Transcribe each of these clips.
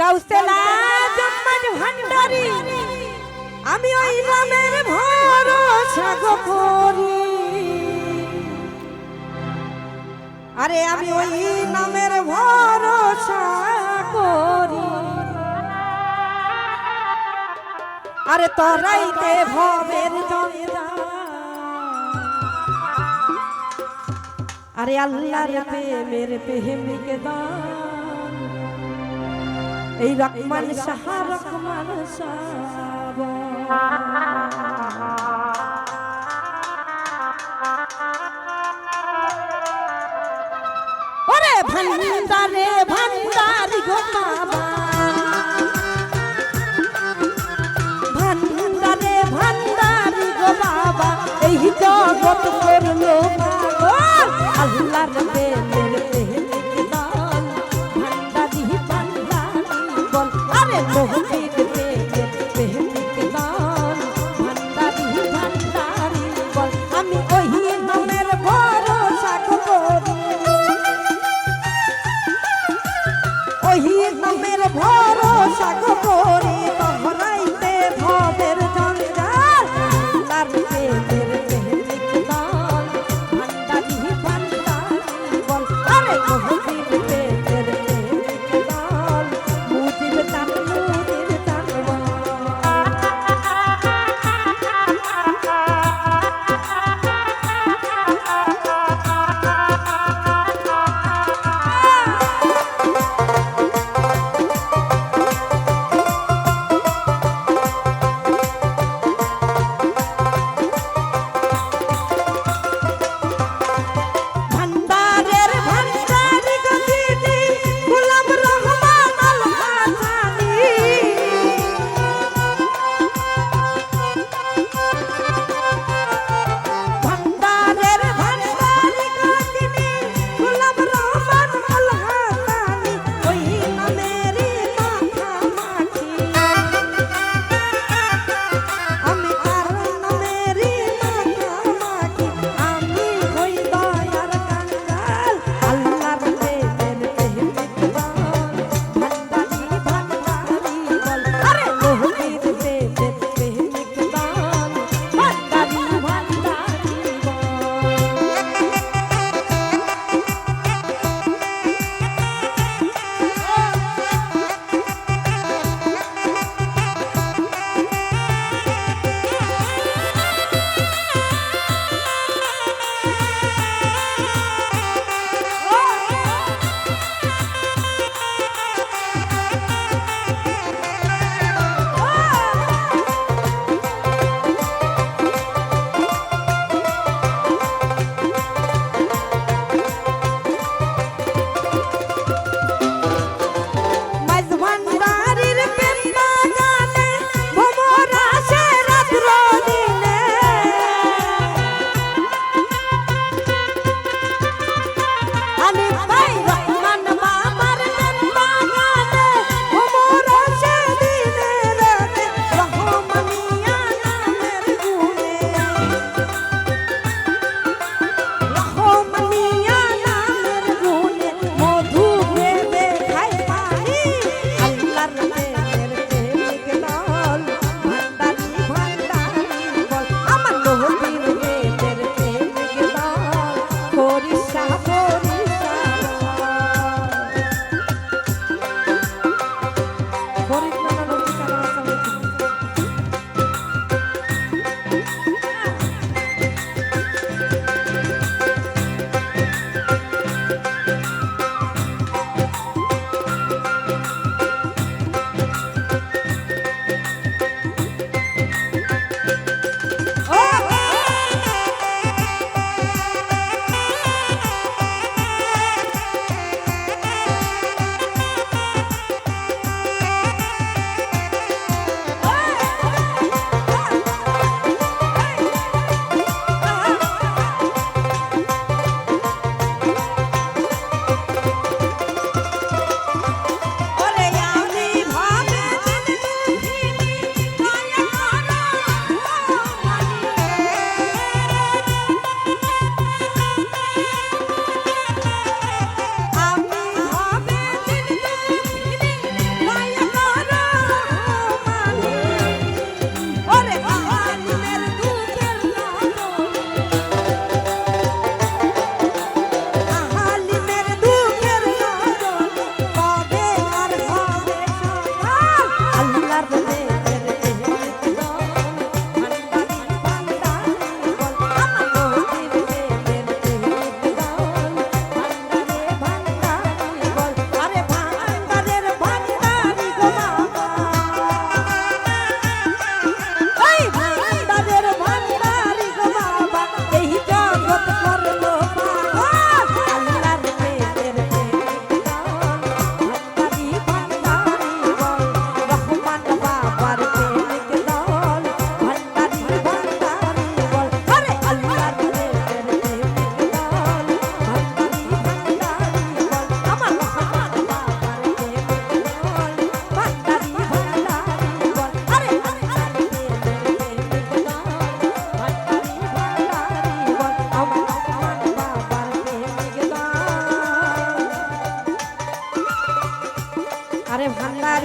গাউসেলা জম্মাজ ভান্ডারি। আমি ওই নামের ভরসা গো করি আরে আমি ওই নামের ভরসা করি আরে তরাইতে ভবের জমিদার আরে আল্লাহর প্রেমের প্রেমিক দান এই রকমান সাহা, রকমান ওরে ভান্ডারে ভান্ডারি গো বাবা। ভান্ডারে ভান্ডারি গো বাবা, এই জগৎ করল পাগল আল্লাহর ভরসা করি।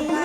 Maria.